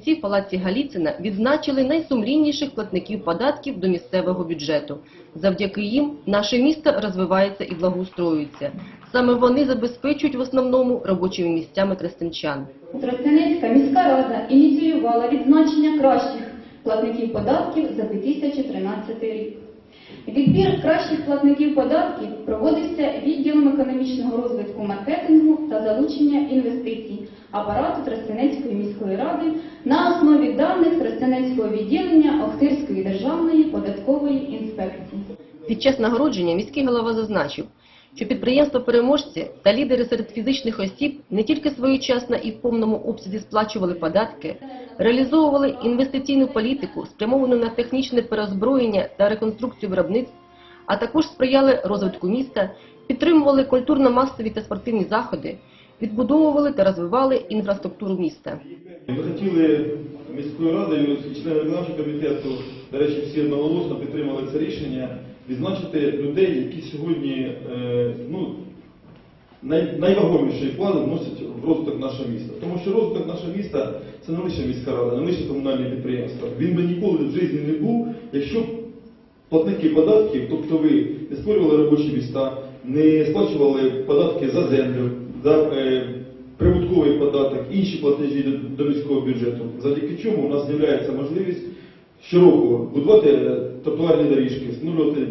Тростянці в палаці Галіцина відзначили найсумлінніших платників податків до місцевого бюджету. Завдяки їм наше місто розвивається і благоустроюється. Саме вони забезпечують в основному робочими місцями тростянчан. Тростянецька міська рада ініціювала відзначення кращих платників податків за 2013 рік. Відбір кращих платників податків проводився відділом економічного розвитку маркетингу та залучення інвестицій апарату Тростянецької міської ради на основі даних Тростянецького відділення Охтирської державної податкової інспекції. Під час нагородження міський голова зазначив, що підприємства-переможці та лідери серед фізичних осіб не тільки своєчасно і в повному обсязі сплачували податки, реалізовували інвестиційну політику, спрямовану на технічне переозброєння та реконструкцію виробництв, а також сприяли розвитку міста, підтримували культурно-масові та спортивні заходи, відбудовували та розвивали інфраструктуру міста. Ми хотіли міською радою члени виконавчого комітету, до речі, всі одноголосно підтримали це рішення, відзначити людей, які сьогодні е, ну, найвагоміший вклад вносять в розвиток нашого міста. Тому що розвиток нашого міста це не лише міська рада, не лише комунальні підприємства. Він би ніколи в житті не був, якщо б платники податків, тобто ви не створювали робочі міста, не сплачували податки за землю, за е, прибутковий податок, інші платежі до, міського бюджету, завдяки чому у нас з'являється можливість щороку будувати тротуарні доріжки, встановлювати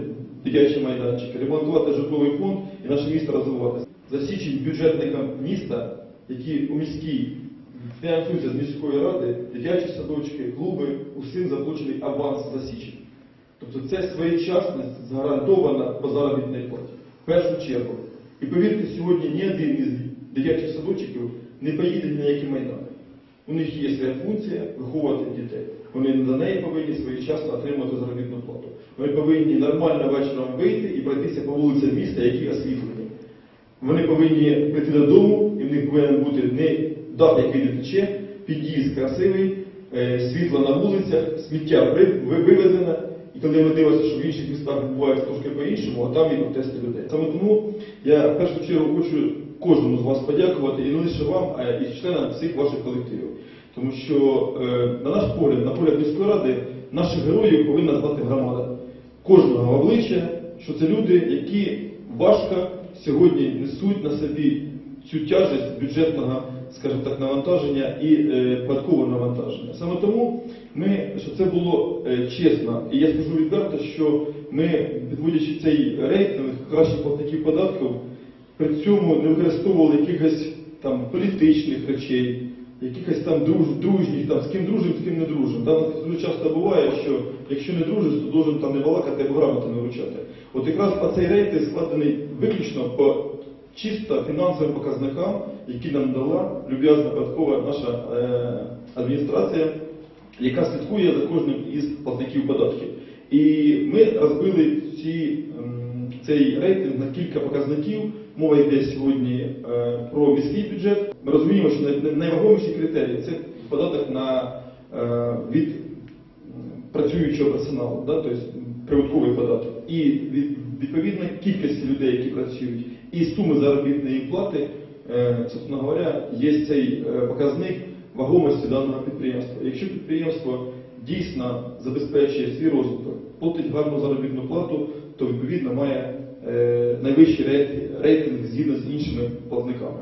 дитячі майданчики, ремонтувати житловий фонд і наше місто розвиватися. За січень бюджетникам міста, які у міській фінансуються з міської ради, дитячі садочки, клуби, усім заплачений аванс за січень. Тобто це своєчасність гарантована по заробітній платі. В першу чергу. І повірте, сьогодні ні один із дитячих садочків не поїде ні на які майдани. У них є своя функція виховувати дітей. Вони за неї повинні своєчасно отримати заробітну плату. Вони повинні нормально вечором вийти і пройтися по вулицям міста, які освітлені. Вони повинні прийти додому, і в них повинен бути не дах, який не тече, під'їзд красивий, е, світло на вулицях, сміття ви- ви- вивезене. І коли ми дивимося, що в інших містах буває трошки по-іншому, а там є протести людей. Саме тому я в першу чергу хочу кожному з вас подякувати, і не лише вам, а і членам всіх ваших колективів. Тому що, е, на наш погляд, на погляд міської ради, наших героїв повинна знати громада. Кожного обличчя, що це люди, які важко сьогодні несуть на собі цю тяжесть бюджетного, скажімо так, навантаження і е, податкового навантаження. Саме тому ми, щоб це було е, чесно, і я скажу відверто, що ми, підводячи цей рейтинг кращих платників податків, при цьому не використовували якихось там політичних речей, якихось там друж, дружніх, там, з ким дружимо, з ким не дружимо. Там дуже часто буває, що якщо не дружиш, то должен там не балакати або грамоти не вручати. От якраз по цей рейтинг складений виключно по чисто фінансовим показникам, які нам дала люб'язна податкова наша е, адміністрація, яка слідкує за кожним із платників податків. І ми розбили ці, ем, цей рейтинг на кілька показників. Мова йде сьогодні е, про міський бюджет. Ми розуміємо, що найвагоміші критерії це податок на е, від працюючого персоналу, да, тобто прибутковий податок. І від, відповідно кількості людей, які працюють, і суми заробітної плати, е, собственно говоря, є цей показник вагомості даного підприємства. Якщо підприємство дійсно забезпечує свій розвиток, платить гарну заробітну плату, то відповідно має е, найвищий рейтинг, згідно з іншими платниками.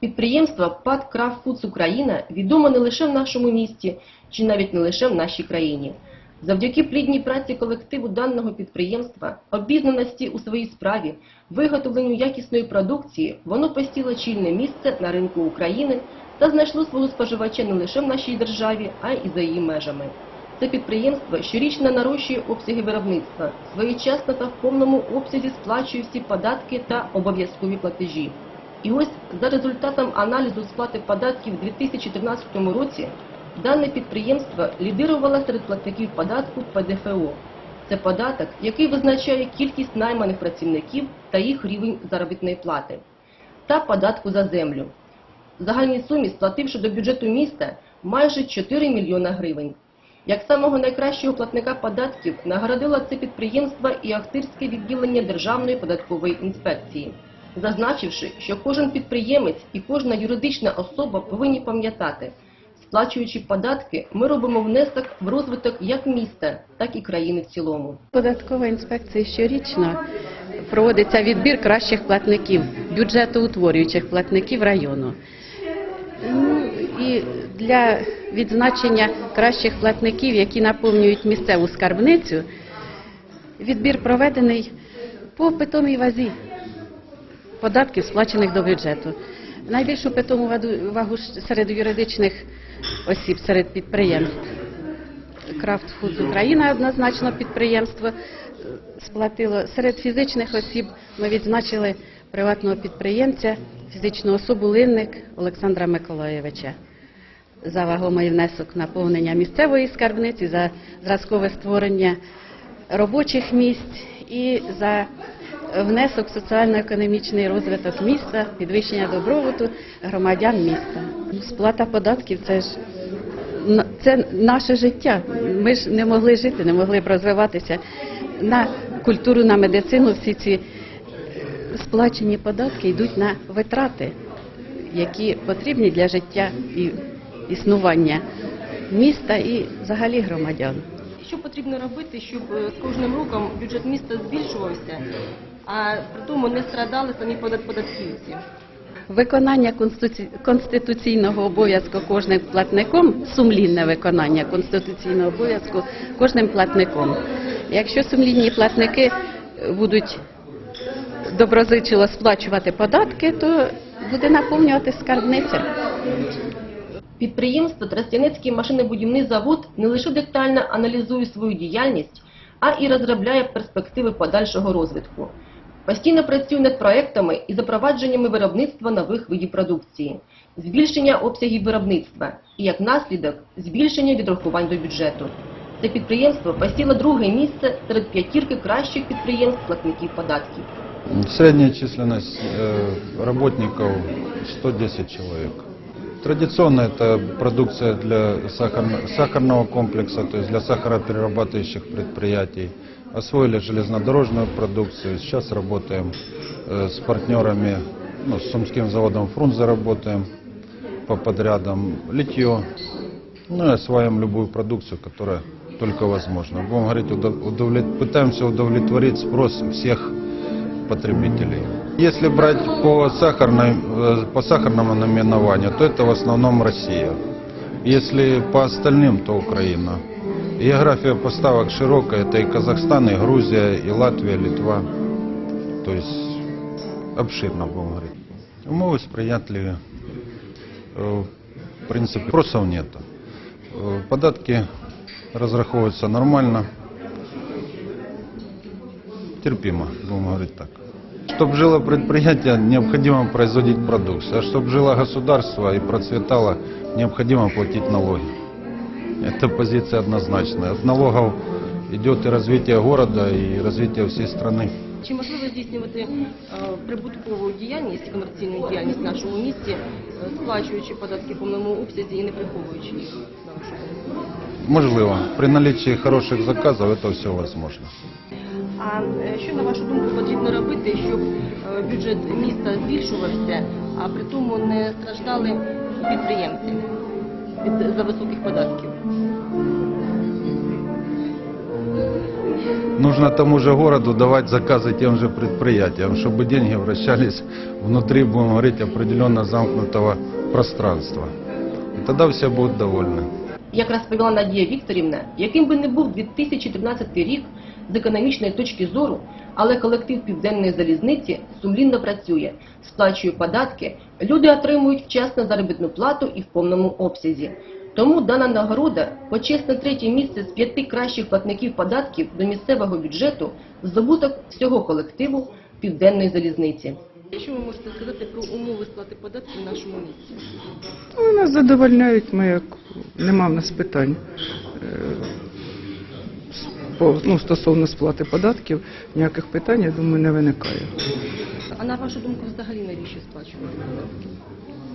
Підприємство ПАД Крафтфудс Україна відомо не лише в нашому місті, чи навіть не лише в нашій країні. Завдяки плідній праці колективу даного підприємства, обізнаності у своїй справі, виготовленню якісної продукції, воно посіло чільне місце на ринку України та знайшло свого споживача не лише в нашій державі, а й за її межами. Це підприємство щорічно нарощує обсяги виробництва, своєчасно та в повному обсязі сплачує всі податки та обов'язкові платежі. І ось за результатом аналізу сплати податків у 2013 році дане підприємство лідирувало серед платників податку ПДФО. Це податок, який визначає кількість найманих працівників та їх рівень заробітної плати, та податку за землю. В загальній сумі сплативши до бюджету міста майже 4 мільйона гривень. Як самого найкращого платника податків нагородило це підприємство і Ахтирське відділення Державної податкової інспекції, зазначивши, що кожен підприємець і кожна юридична особа повинні пам'ятати, Сплачуючи податки, ми робимо внесок в розвиток як міста, так і країни в цілому. Податкова інспекція щорічно проводиться відбір кращих платників, бюджетоутворюючих платників району. І для відзначення кращих платників, які наповнюють місцеву скарбницю, відбір проведений по питомій вазі податків, сплачених до бюджету. Найбільшу питому вагу серед юридичних осіб, серед підприємств Крафт Фудз Україна однозначно підприємство е, сплатило. Серед фізичних осіб ми відзначили приватного підприємця, фізичну особу Линник Олександра Миколаєвича за вагомий внесок наповнення місцевої скарбниці, за зразкове створення робочих місць і за внесок соціально-економічний розвиток міста, підвищення добробуту громадян міста. Сплата податків це ж це наше життя. Ми ж не могли жити, не могли б розвиватися на культуру, на медицину. Всі ці е, сплачені податки йдуть на витрати, які потрібні для життя і існування міста і взагалі громадян. Що потрібно робити, щоб е, з кожним роком бюджет міста збільшувався, а при тому не страдали самі податківці? Виконання конституційного обов'язку кожним платником, сумлінне виконання конституційного обов'язку кожним платником. Якщо сумлінні платники е, будуть доброзичливо сплачувати податки, то буде наповнювати скарбниця. Підприємство Тростянецький машинобудівний завод не лише детально аналізує свою діяльність, а і розробляє перспективи подальшого розвитку. Постійно працює над проектами і запровадженнями виробництва нових видів продукції, збільшення обсягів виробництва і, як наслідок, збільшення відрахувань до бюджету. Це підприємство посіло друге місце серед п'ятірки кращих підприємств платників податків. Средняя численность э, работников 110 человек. Традиционно это продукция для сахарно- сахарного комплекса, то есть для сахароперерабатывающих предприятий. Освоили железнодорожную продукцию. Сейчас работаем э, с партнерами, ну, с Сумским заводом Фрунзе работаем по подрядам. Литье. Ну и осваиваем любую продукцию, которая только возможно. Будем говорить, удов- удовлет- пытаемся удовлетворить спрос всех потребителей. Если брать по, сахарной, э, по сахарному наименованию, то это в основном Россия. Если по остальным, то Украина. География поставок широкая, это и Казахстан, и Грузия, и Латвия, Литва. То есть обширно, будем говорить. Умовы сприятливі. Э, В принципе, вопросов нет. Э, Податки разраховываются нормально. терпимо, будем говорить так. Чтобы жило предприятие, необходимо производить продукцию. А чтобы жило государство и процветало, необходимо платить налоги. Это позиция однозначная. От налогов идет и развитие города, и развитие всей страны. Чи можливо здійснювати е, прибуткову діяльність, комерційну діяльність в нашому місті, е, сплачуючи податки в повному обсязі і не приховуючи їх? на вашу думку? Можливо, при наличии хороших заказов это все возможно. А е, що на вашу думку потрібно робити, щоб е, бюджет міста збільшувався, а при тому не страждали підприємці від за високих податків? Нужно тому же городу давать заказы тем же предприятиям, чтобы деньги вращались внутри, будем говорить, определенно замкнутого пространства. И тогда все будут довольны. Як розповіла Надія Вікторівна, яким би не був 2013 рік з економічної точки зору, але колектив Південної залізниці сумлінно працює, сплачує податки, люди отримують вчасно заробітну плату і в повному обсязі. Тому дана нагорода почесне третє місце з п'яти кращих платників податків до місцевого бюджету здобуток всього колективу Південної залізниці. Що ви можете сказати про умови сплати податків в нашому місті? Ну, нас задовольняють, ми як нема в нас питань. По, ну, стосовно сплати податків, ніяких питань, я думаю, не виникає. А на вашу думку, взагалі навіщо сплачувати податки?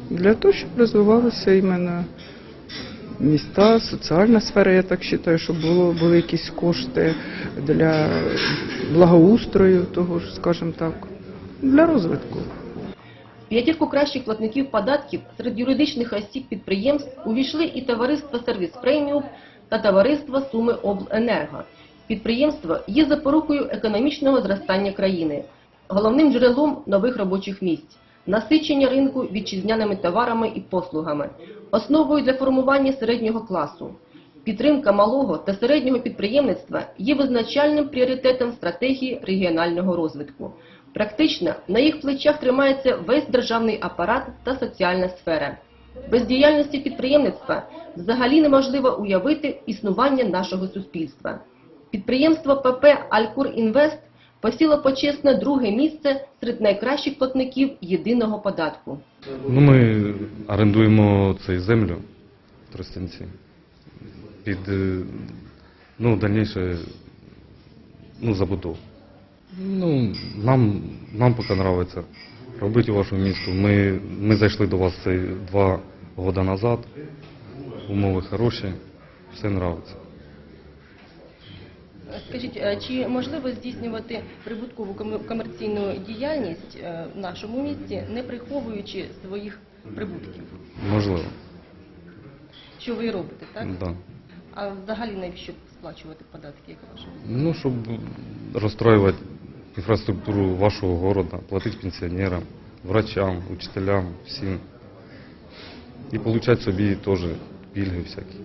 Для того, щоб розвивалися іменно міста, соціальна сфера, я так вважаю, щоб було, були якісь кошти для благоустрою, того ж, скажімо так, для розвитку. П'ятірку кращих платників податків серед юридичних осіб підприємств увійшли і товариство «Сервіс Преміум» та товариство «Суми Обленерго». Підприємство є запорукою економічного зростання країни, головним джерелом нових робочих місць, насичення ринку вітчизняними товарами і послугами, основою для формування середнього класу. Підтримка малого та середнього підприємництва є визначальним пріоритетом стратегії регіонального розвитку. Практично на їх плечах тримається весь державний апарат та соціальна сфера. Без діяльності підприємництва взагалі неможливо уявити існування нашого суспільства. Підприємство ПП «Алькур Інвест» посіло почесне друге місце серед найкращих платників єдиного податку. Ну, ми орендуємо цей землю Тростянці під е, ну, дальніше ну, забудову. Ну, нам, нам поки подобається робити у вашому місту. Ми, ми зайшли до вас два роки назад. Умови хороші, все подобається. Скажіть, чи можливо здійснювати прибуткову ком- комерційну діяльність е, в нашому місті, не приховуючи своїх прибутків? Можливо. Що ви робите, так? Да. А взагалі навіщо сплачувати податки, як ваше? Ну, щоб розстроювати інфраструктуру вашого города, платити пенсіонерам, врачам, учителям, всім. І отримати собі теж пільги всякі.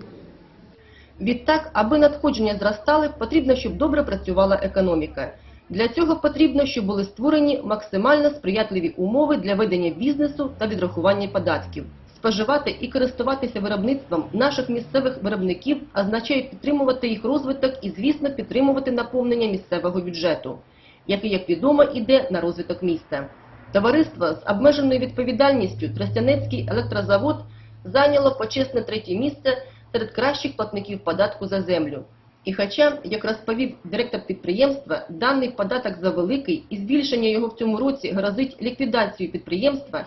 Відтак, аби надходження зростали, потрібно, щоб добре працювала економіка. Для цього потрібно, щоб були створені максимально сприятливі умови для ведення бізнесу та відрахування податків. Споживати і користуватися виробництвом наших місцевих виробників означає підтримувати їх розвиток і, звісно, підтримувати наповнення місцевого бюджету, який, як відомо, іде на розвиток міста. Товариство з обмеженою відповідальністю Тростянецький електрозавод зайняло почесне третє місце серед кращих платників податку за землю. І хоча, як розповів директор підприємства, даний податок завеликий і збільшення його в цьому році грозить ліквідацією підприємства,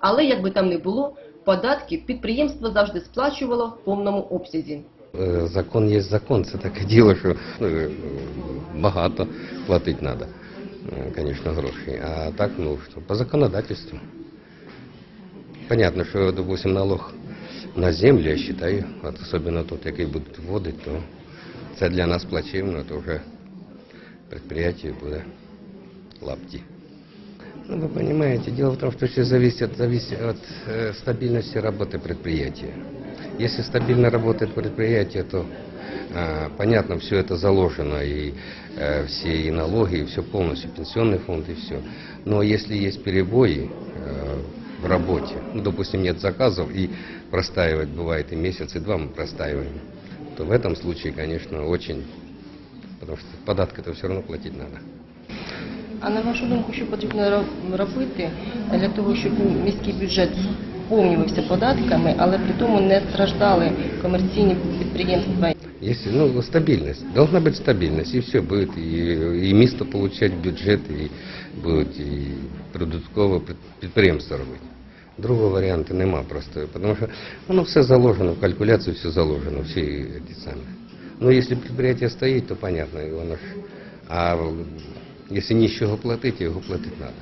але як би там не було, податки підприємство завжди сплачувало в повному обсязі. Е, Закон є закон, це таке діло, що е, багато платити треба, звісно, грошей. А так, ну, що, по законодательству. Понятно, що, допустим, налог на землю, я вважаю, от особливо тот, який будуть вводити, то це для нас плачевно, то вже предприятие буде лапти. Ну, вы понимаете, дело в том, что все зависит, зависит от э, стабильности работы предприятия. Если стабильно работает предприятие, то э, понятно, все это заложено, и э, все и налоги, и все полностью, пенсионный фонд, и все. Но если есть перебои э, в работе, ну, допустим, нет заказов, и простаивать бывает и месяц, и два мы простаиваем, то в этом случае, конечно, очень, потому что податки-то все равно платить надо. А на вашу думку, що потрібно ро- робити для того, щоб міський бюджет повнювався податками, але при тому не страждали комерційні підприємства? Если, ну, стабильность. Должна быть стабильность, и все будет. И, и место получать бюджет, и будет и прибуткове під- підприємство робити. Другого варіанту нема просто, тому що воно все заложено, в калькуляцію все заложено, всі ті самі. Ну, якщо підприємство стоїть, то понятно, воно ж. А якщо нічого платити, його платити треба.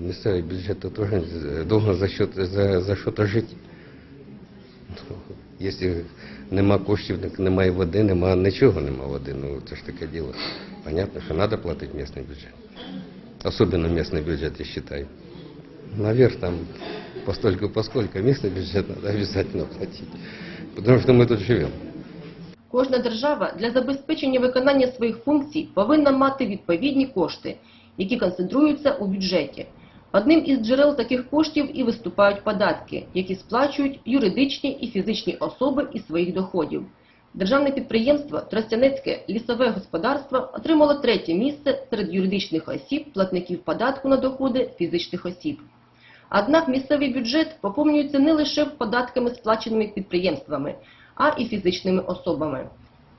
Місцевий бюджет то теж должен за, счет, за, за що-то жити. Якщо нема коштів, так немає води, нема нічого, нема води. Ну це ж таке діло. Понятно, що треба платити місцевий бюджет. Особенно местный бюджет, я считаю. Наверх там постольку поскольку местный бюджет надо обязательно платить. Потому что мы тут живем. Кожна держава для забезпечення виконання своїх функцій повинна мати відповідні кошти, які концентруються у бюджеті. Одним із джерел таких коштів і виступають податки, які сплачують юридичні і фізичні особи із своїх доходів. Державне підприємство Тростянецьке лісове господарство отримало третє місце серед юридичних осіб платників податку на доходи фізичних осіб. Однак місцевий бюджет поповнюється не лише податками, сплаченими підприємствами, а і фізичними особами.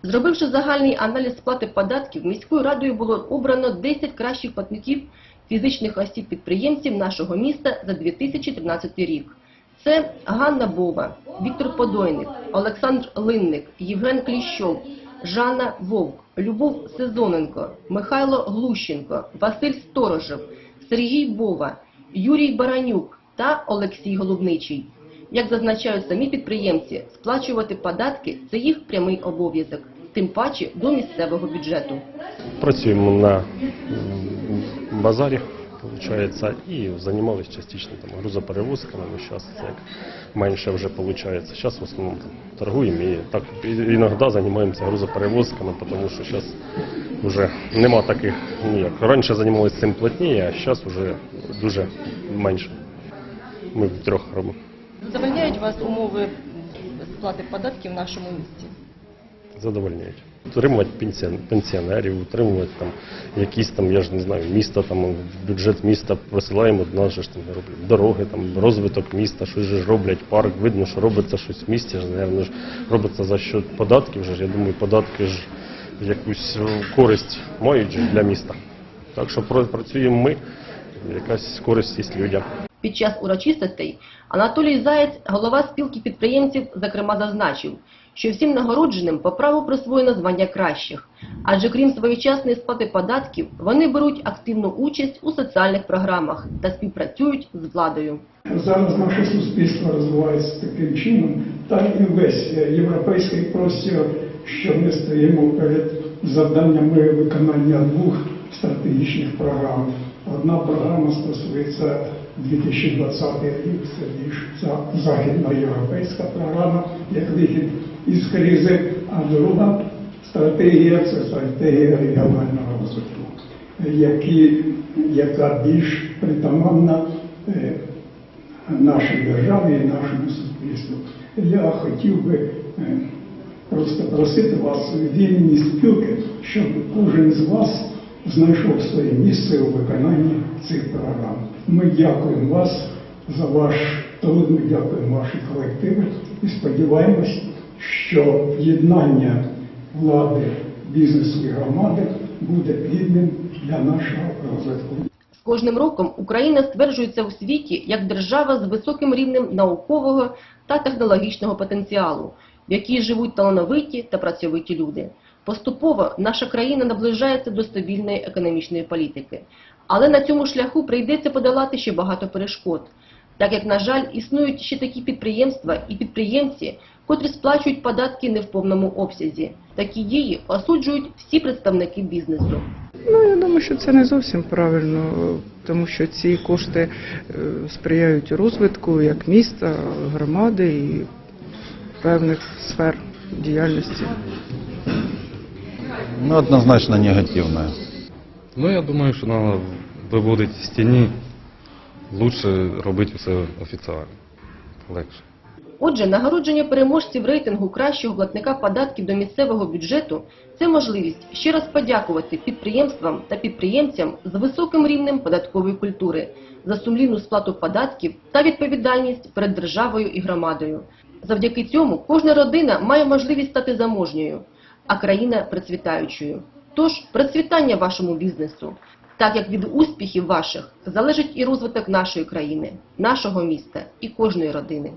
Зробивши загальний аналіз сплати податків, міською радою було обрано 10 кращих платників фізичних осіб-підприємців нашого міста за 2013 рік. Це Ганна Бова, Віктор Подойник, Олександр Линник, Євген Кліщов, Жанна Вовк, Любов Сезоненко, Михайло Глущенко, Василь Сторожев, Сергій Бова, Юрій Баранюк, та Олексій Голубничий. Як зазначають самі підприємці, сплачувати податки це їх прямий обов'язок, тим паче до місцевого бюджету. Працюємо на базарі, виходить, і займалися частично там, грузоперевозками, але зараз це як менше вже виходить. Зараз в основному там, торгуємо і так іноді займаємося грузоперевозками, тому що зараз вже нема таких ніяк. Раніше займалися цим плотніше, а зараз вже дуже менше. Ми втрьох робимо. Задовольняють вас умови сплати податків в нашому місті? Задовольняють. Утримувати пенсіон- пенсіонерів, утримувати там якісь там, я ж не знаю, міста, там бюджет міста висилаємо, до нас же ж там роблять дороги, там розвиток міста, щось же ж роблять, парк, видно, що робиться щось в місті, ж, наверно, ж робиться за счет податків. Ж. я думаю, податки ж якусь е, користь мають же для міста. Так що працюємо ми, якась користь є людям. Під час урочистостей Анатолій Заєць, голова спілки підприємців, зокрема зазначив, що всім нагородженим по праву присвоєно звання кращих, адже крім своєчасної сплати податків, вони беруть активну участь у соціальних програмах та співпрацюють з владою. Зараз наше суспільство розвивається таким чином, так і весь європейський простір, що ми стоїмо перед завданнями виконання двох стратегічних програм. Одна програма стосується 2020 рік, це більш західноєвропейська програма, як вихід із кризи, а друга стратегія це стратегія регіонального розвитку, які, яка більш притаманна е, нашій державі і нашому суспільству. Я хотів би е, просто просити вас від імені спілки, щоб кожен з вас знайшов своє місце у виконанні цих програм. Ми дякуємо вас за ваш труд, ми дякуємо ваші колективи і сподіваємось, що єднання влади, бізнесу і громади буде плідним для нашого розвитку. З кожним роком Україна стверджується у світі як держава з високим рівнем наукового та технологічного потенціалу, в якій живуть талановиті та працьовиті люди. Поступово наша країна наближається до стабільної економічної політики. Але на цьому шляху прийдеться подолати ще багато перешкод, так як, на жаль, існують ще такі підприємства і підприємці, котрі сплачують податки не в повному обсязі. Такі дії осуджують всі представники бізнесу. Ну, я думаю, що це не зовсім правильно, тому що ці кошти е, сприяють розвитку як міста, громади і певних сфер діяльності. Ну, однозначно негативное. Ну, я думаю, що треба виводити з тіні, лучше робити все офіціально, легше. Отже, нагородження переможців рейтингу кращого платника податків до місцевого бюджету – це можливість ще раз подякувати підприємствам та підприємцям з високим рівнем податкової культури за сумлінну сплату податків та відповідальність перед державою і громадою. Завдяки цьому кожна родина має можливість стати заможньою, а країна процвітаючою. Тож процвітання вашому бізнесу, так як від успіхів ваших залежить і розвиток нашої країни, нашого міста і кожної родини.